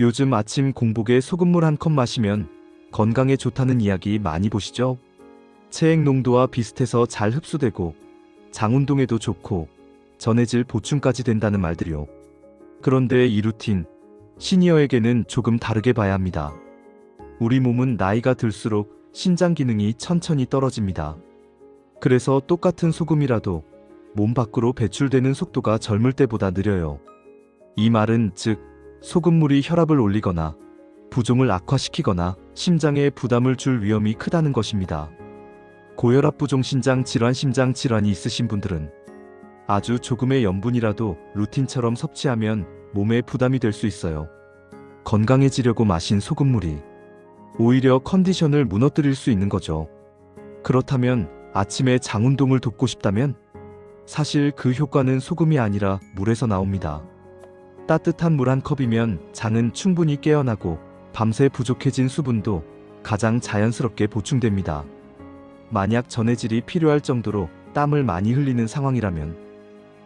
요즘 아침 공복에 소금물 한 컵 마시면 건강에 좋다는 이야기 많이 보시죠? 체액 농도와 비슷해서 잘 흡수되고 장 운동에도 좋고 전해질 보충까지 된다는 말들이요. 그런데 이 루틴 시니어에게는 조금 다르게 봐야 합니다. 우리 몸은 나이가 들수록 신장 기능이 천천히 떨어집니다. 그래서 똑같은 소금이라도 몸 밖으로 배출되는 속도가 젊을 때보다 느려요. 이 말은 즉 소금물이 혈압을 올리거나 부종을 악화시키거나 심장에 부담을 줄 위험이 크다는 것입니다. 고혈압 부종 신장 질환 심장 질환이 있으신 분들은 아주 조금의 염분이라도 루틴처럼 섭취하면 몸에 부담이 될 수 있어요. 건강해지려고 마신 소금물이 오히려 컨디션을 무너뜨릴 수 있는 거죠. 그렇다면 아침에 장 운동을 돕고 싶다면 사실 그 효과는 소금이 아니라 물에서 나옵니다. 따뜻한 물 한 컵이면 장은 충분히 깨어나고 밤새 부족해진 수분도 가장 자연스럽게 보충됩니다. 만약 전해질이 필요할 정도로 땀을 많이 흘리는 상황이라면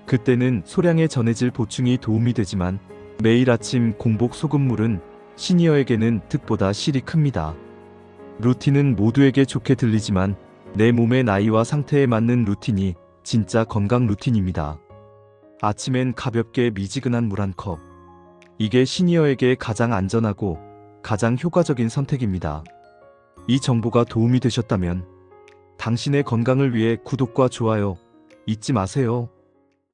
그때는 소량의 전해질 보충이 도움이 되지만 매일 아침 공복 소금물은 시니어에게는 득보다 실이 큽니다. 루틴은 모두에게 좋게 들리지만 내 몸의 나이와 상태에 맞는 루틴이 진짜 건강 루틴입니다. 아침엔 가볍게 미지근한 물 한 컵. 이게 시니어에게 가장 안전하고 가장 효과적인 선택입니다. 이 정보가 도움이 되셨다면 당신의 건강을 위해 구독과 좋아요 잊지 마세요.